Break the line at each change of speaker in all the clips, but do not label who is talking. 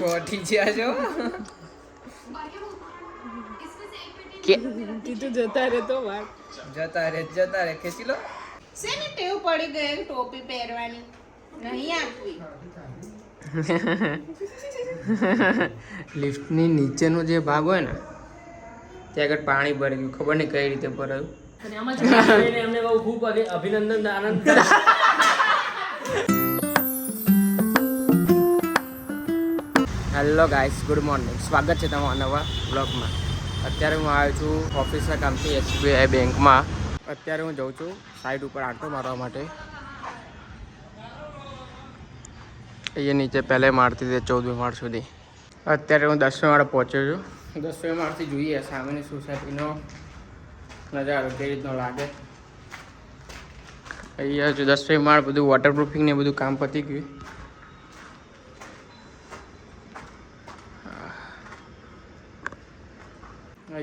છોટી જ્યાં છો?
કીધું જતા રે તો વાત.
જતા રે જતા રે ખેંચી લો.
શેની ટેવ પડી ગઈ ટોપી પહેરવાની. નહીં આપવી.
લિફ્ટની નીચેનો જે ભાગ હોય ને ત્યાં આગળ પાણી ભરી ગયું. ખબર નહીં કઈ રીતે ભરાયું.
અભિનંદન Anand.
Hello guys good morning સ્વાગત છે તમારા નવા બ્લોગમાં અત્યારે હું આવ્યો છું ઓફિસના કામથી એસબીઆઈ બેંકમાં. અત્યારે હું જઉં છું સાઈડ ઉપર આંટો મારવા માટે. અહીંયા નીચે પહેલે માળથી તે ચૌદમી માળ સુધી. અત્યારે હું દસમી માળ પહોંચ્યો છું. દસમી માળથી જોઈએ સામેની સોસાયટીનો નજારો કઈ રીતનો લાગે. અહીંયા જો દસમી માળ બધું વોટરપ્રૂફિંગ ને બધું કામ પતી ગયું.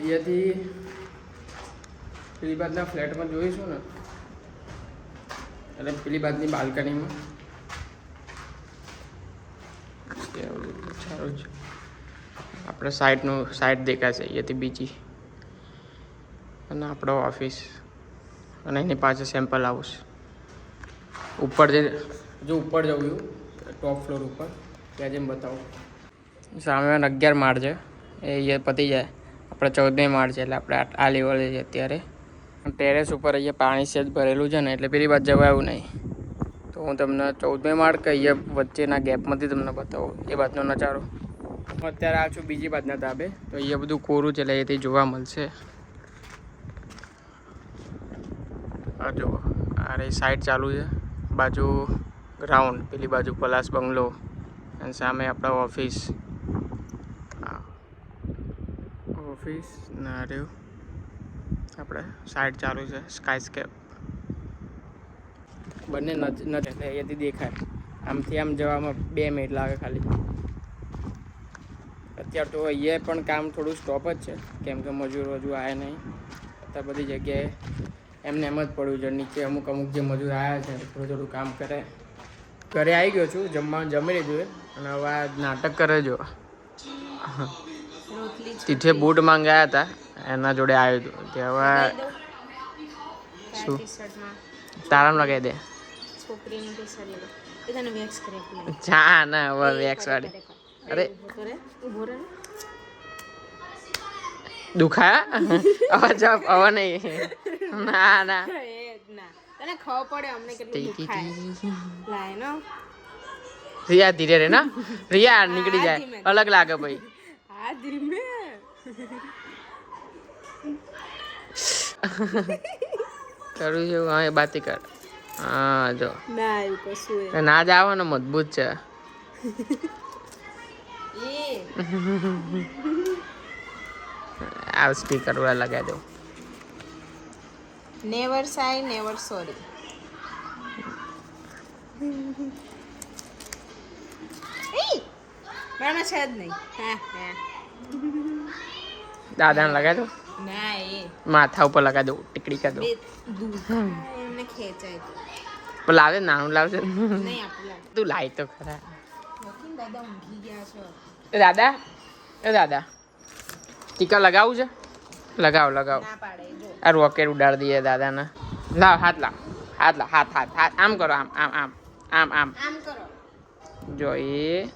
અહીંયાથી પેલી ફ્લેટમાં જોઈશું ને એટલે પેલી બાલ્કનીમાં. સારું છે. આપણે સાઈડનું, સાઈડ દેખાશે અહીંયાથી બીજી. અને આપણો ઓફિસ. અને એની પાસે સેમ્પલ હાઉસ ઉપર જે, જો ઉપર જવું ટોપ ફ્લોર ઉપર. ત્યાં જેમ બતાવું. સામે અગિયાર માળ છે. એ પતી જાય. આપણે ચૌદમી માળ છે એટલે આપણે આ- લેવલે છે અત્યારે. ટેરેસ ઉપર અહીંયા પાણી સેજ ભરેલું છે ને એટલે પેલી બાજુ જવાયું નહીં. તો હું તમને ચૌદમી માળ કે અહીંયા વચ્ચેના ગેપમાંથી તમને બતાવું એ બાજુનો નજારો. હું અત્યારે આ છું બીજી બાજુના ધાબે. તો અહીંયા બધું કોરું છે એટલે અહીંયાથી જોવા મળશે. આ જુઓ, આ રહી સાઈડ ચાલુ છે. બાજુ ગ્રાઉન્ડ પેલી બાજુ પલાસ બંગલો. અને સામે આપણા ઓફિસ આ ઓફિસ ના આપણે સાઈડ ચાલુ છે સ્કાયસ્કેપ બંને નથી અહીંયાથી દેખાય. આમથી આમ જવામાં બે મિનિટ લાગે ખાલી. અત્યારે તો અહીંયા પણ કામ થોડું સ્ટોપ જ છે. કેમ કે મજૂર હજુ આવ્યા નહીં. અત્યારે બધી જગ્યાએ એમને એમ જ પડ્યું છે, નીચે અમુક અમુક જે મજૂર આવ્યા છે, થોડું થોડું કામ કરે. ઘરે આવી ગયો છું જમવાનું જમી લીધું અને હવે નાટક કરે જો તીથે બૂટ મંગાયા હતા. એના જોડે આવ્યું હતું. તે હવે શું? તારામ લગાવી દે. ચા ના હવે વેક્સ વાળી. અરે. દુખાયા? હવે જપ હવે નહીં. ના ના.
એ જ ના. તને ખબર પડે અમને કેટલું દુખાય. લાય નો
રિયા ધીરે રે ના રિયા નીકળી જાય. અલગ લાગે ભાઈ.
હા ધીમે
કરું છું હા એ બાતી કર. હા જો.
ના એવું કશું
ના જ આવે મજબૂત છે. આ સ્પીકર વાળા લગાવી દઉં.
નેવર સાય નેવર સોરી મારા છે જ નહીં. હા હા.
દાદાને લગાવી દઉં માથા ઉપર લગાવી દઉં ટીકડી કરી પણ લાવે નાનું લાવશે તું લાય તો ખરા.
દાદા
એ દાદા ટીકા લગાવું છે? લગાવ લગાવ. આ રોકેટ ઉડાડી દઈએ દાદાને. લાવ હાથ લાવ હાથ લાવ હાથ હાથ હાથ. આમ કરો આમ આમ આમ આમ આમ.
આમ કરો.
જો એ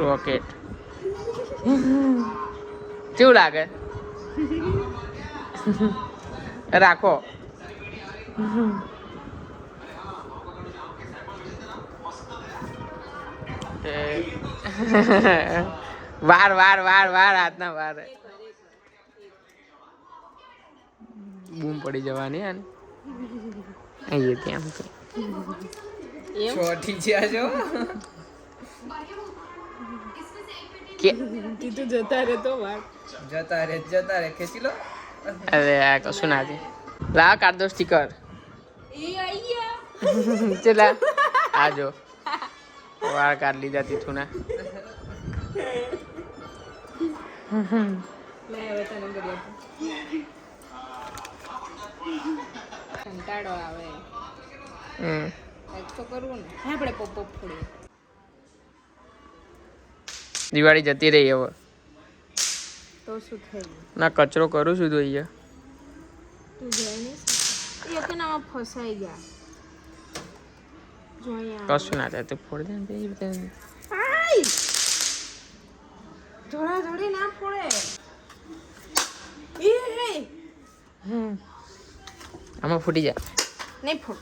રોકેટ કેવું લાગે? રાખો. વાર વાર વાર વાર હાથના વાર. બૂમ પડી જવાની આને અહીંયા ત્યાં.
એમ
જ્યાં છો
કીધું જતા રે તો વાત
જતા રે જતા રે ખેંચી લો.
અરે આ કશું ના છે? લાવ કાઢ દો સ્ટીકર ચલા આ વાળ કાઢ લીધા તીથું ના
લે કંટાળો આવે.
હમ.
તો કરવું ને. આપણે પોપ પોપ ફોડીએ.
દિવાળી જતી રહી હવે.
તો શું થઈ
ના કચરો કરું છું તો અહીંયા.
તું જઈ નહીં ફસાઈ ગયા.
કશું ના થાય તું ફોડ દે ને બે
જોડા જોડી ના ફોડે. એ
હમ. આમાં ફૂટી જાય
નહીં ફૂટ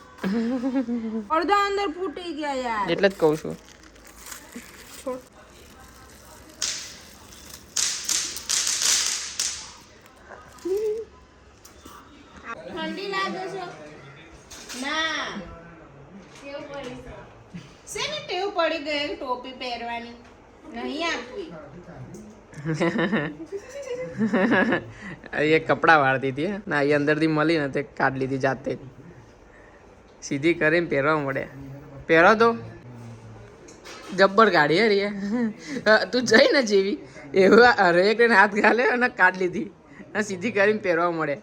અડધા અંદર ફૂટી ગયા યાર.
એટલે જ કહું છું
છોડ ઠંડી લાગે છે ના ટેવ પડી છે. શેની ટેવ પડી ટોપી પહેરવાની. નહીં આપવી
એ કપડાં વાળતી હતી ના એ અંદરથી મળી ને તે કાઢ લીધી જાતે. જ સીધી કરીને પહેરવા મળે. પહેરો તો. જબ્બર કાઢી અરે તું જઈ ને જેવી. એવું અરે એક હાથ ગાલે અને કાઢ લીધી. સીધી કરીને પહેરવા મળે.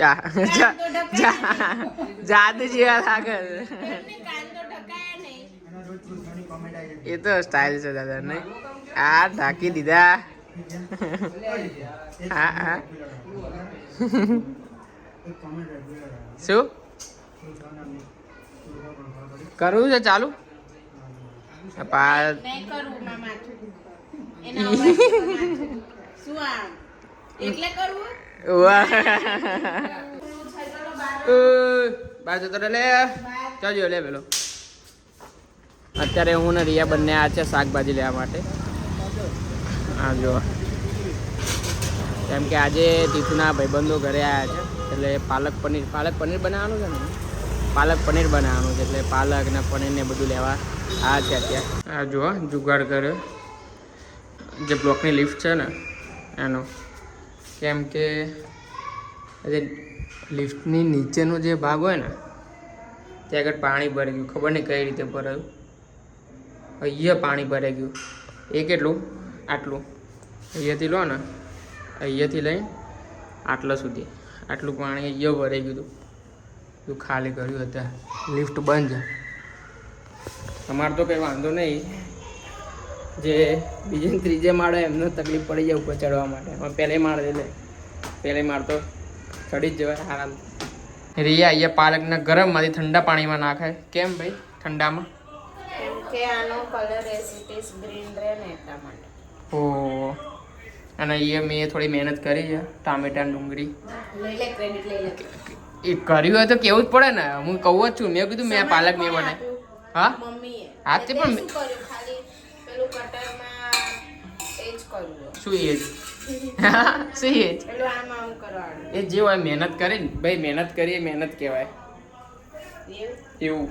જા જા જા જાદુ જેવા લાગે એ તો સ્ટાઇલ છે દાદા નહીં? આ ઢાંકી દીધા. હા હા. શું? કરવું છે ચાલુ?
એટલે કરવું?
બાજુ તો લે. ચાલજો લે પેલો. અત્યારે હું ને રિયા બંને આ છે શાકભાજી લેવા માટે. આ જો. કેમ કે આજે તીથુના ભાઈબંધો ઘરે આવ્યા છે. એટલે પાલક પનીર પાલક પનીર બનાવવાનું છે ને? પાલક પનીર બનાવવાનું છે, એટલે પાલક ને પનીર ને બધું લેવા આ છે અત્યારે. આ જુઓ જુગાડ કર્યો. જે બ્લોકની લિફ્ટ છે ને, એનો. કેમ કે જે લિફ્ટની નીચેનો જે ભાગ હોય ને, ત્યાં આગળ પાણી ભરાઈ ગયું. ખબર નહીં કઈ રીતે ભરાયું. અહીંયા પાણી ભરાઈ ગયું. એ કેટલું? આટલું. અહીંયાથી લો ને, અહીંયાથી લઈને આટલા સુધી. આટલું પાણી અહીંયા ભરાઈ ગયું હતું. ખાલી કર્યું હતા. લિફ્ટ બંધ છે. અમારે તો કંઈ વાંધો નહીં. જે બીજે ત્રીજે માળે એમને તકલીફ પડી જાય ઉપર ચડવા માટે. પણ પહેલે માળ લે. પહેલે માળ તો ચડી જ જવાય આરામ. રિયા અહીંયા પાલકને ગરમમાંથી ઠંડા પાણીમાં નાખે કેમ ભાઈ? ઠંડામાં?
કે આનો કલર એસિટીસ ગ્રીન રહે ને એટલા માટે.
ઓ અને અહીંયા મેં થોડી મહેનત કરી છે. ટામેટા ડુંગળી.
લઈ લે ક્રેડિટ લઈ લે.
એ કર્યું હોય તો કેવું જ પડે ને? હું કહું જ છું. મેં કીધું મેં પાલક મેં બનાવી હા? હા, તે પણ
કટરમાં
શું એજ શું એ જ?
પેલું આમ આમ કરવાનું
એ જે હોય મહેનત કરે ને ભાઈ મહેનત કરીએ મહેનત કહેવાય.
એવું.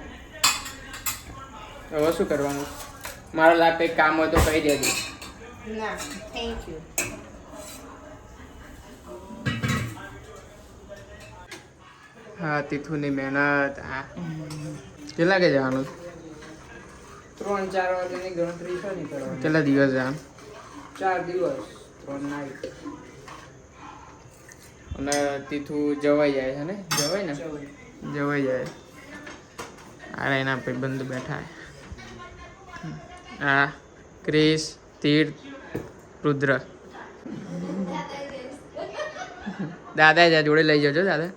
હવે શું કરવાનું? મારો લાભ કંઈક કામ હોય તો કહી દેજો.
ના થેન્ક યુ
હા. તીથુની મહેનત કેટલા કે જવાનું?
ત્રણ ચાર વાગ્યાની ગણતરી છે ને કરવાની.
કેટલા દિવસ આમ?
ચાર દિવસ ત્રણ નાઈટ
અને તીથું જવાઈ જાય છે ને? જવાય ને? જવાઈ જાય. અરે એના ભાઈબંધ બેઠા આ ક્રિસ તીર્થ રુદ્ર. દાદા જા જોડે લઈ જજો દાદા.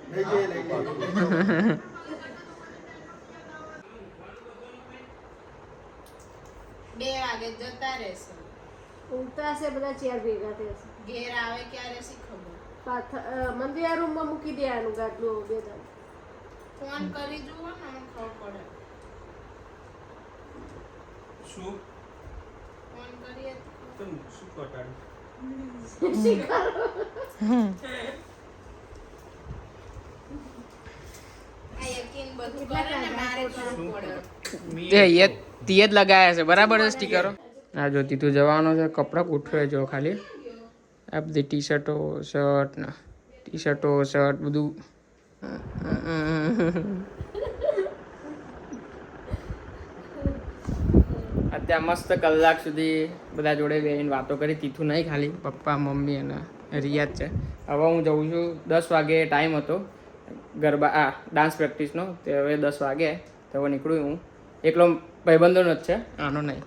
બે વાગે જતા રહેશે.
હશે બધા ચેર ભેગા થશે.
ઘેર આવે ક્યારે શી ખબર?
પાથર મંદિર રૂમમાં મૂકી દેવાનું ગાટલું બે
ફોન કરી જુઓ ને મને ખબર પડે.
શું?
ફોન કરીએ તો.
શું કટાડું
આ યકીન બધું કરે ને મારે કરવું પડે
તે એ તે જ લગાયા છે. બરાબર છે સ્ટીકરો આ જો તીથું જવાનો છે, કપડાં ગોઠવે જો ખાલી. આ બધી ટી શર્ટો શર્ટ ને ટી શર્ટો શર્ટ બધું. અત્યારે મસ્ત કલાક સુધી બધા જોડે બેહીને વાતો કરી. તીથું નહીં ખાલી, પપ્પા, મમ્મી અને રિયાજ છે. હવે હું જઉં છું દસ વાગે ટાઈમ હતો. ગરબા, આ ડાન્સ પ્રેક્ટિસનો તે હવે દસ વાગે. તો હવે નીકળું હું. એકલો ભાઈબંધોનો જ છે? આનો નહીં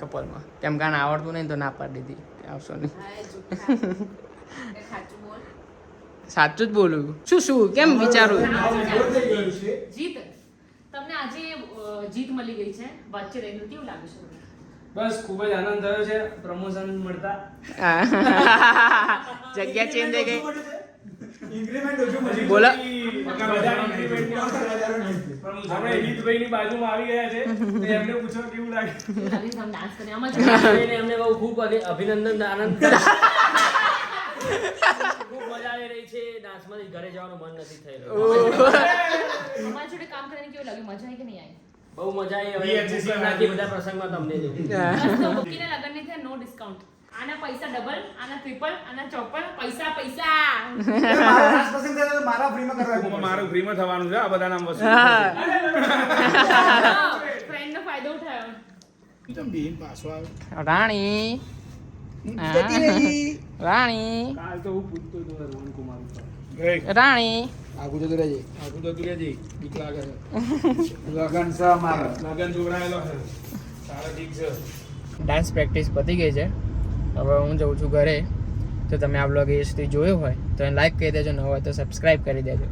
કપલમાં. કેમ કારણ આવડતું નહીં તો ના પાડી દીધી. આવશો નહીં.
સાચું
જ બોલું. શું શું? કેમ વિચારું?
જીત. તમને આજે જીત મળી ગઈ છે. વચ્ચે રહેલું કેવું લાગે છે
બસ ખૂબ જ આનંદ થયો છે. પ્રમોશન મળતા.
જગ્યા ચેન્જ થઈ ગઈ. બોલો.
આપણે હિતભાઈની બાજુમાં આવી ગયા છે. તો એમને પૂછો કેવું લાગે.
કેવું લાગે છે તમે ડાન્સ કરીને આમાં જો
એમને બહુ ખૂબ અભિનંદન આનંદ. ખૂબ મજા આવી રહી છે. ડાન્સમાંથી ઘરે જવાનું મન નથી થઈ રહ્યું.
અમારી જોડે કામ કરીને કેવું લાગ્યું? મજા આવી કે નહીં આવી?
બહુ મજા આવી. હવે બધા પ્રસંગમાં તમને જેવું
બુકીના નો ડિસ્કાઉન્ટ આના પૈસા ડબલ આના ટ્રિપલ આના ચોપન પૈસા પૈસા.
મારું ફ્રીમાં થવાનું છે આ બધા નામ વસ્તુ
ફ્રેન્ડનો ફાયદો ઉઠાયો.
રાણી. હા. રાણી.
કાલ તો હું પૂછતો હતો રોહન કુમાર
રાણી.
આગુ જતું રહેજે આગુ જતું રહેજે બીક લાગે છે. લગન છે લગન જોડાયેલો છે. સારા ઠીક છે.
ડાન્સ પ્રેક્ટિસ પતી ગઈ છે. હવે હું જઉં છું ઘરે. તો તમે આ બ્લોગ એ સુધી જોયો હોય તો એને લાઈક કરી દેજો, ન હોય તો સબસ્ક્રાઈબ કરી દેજો.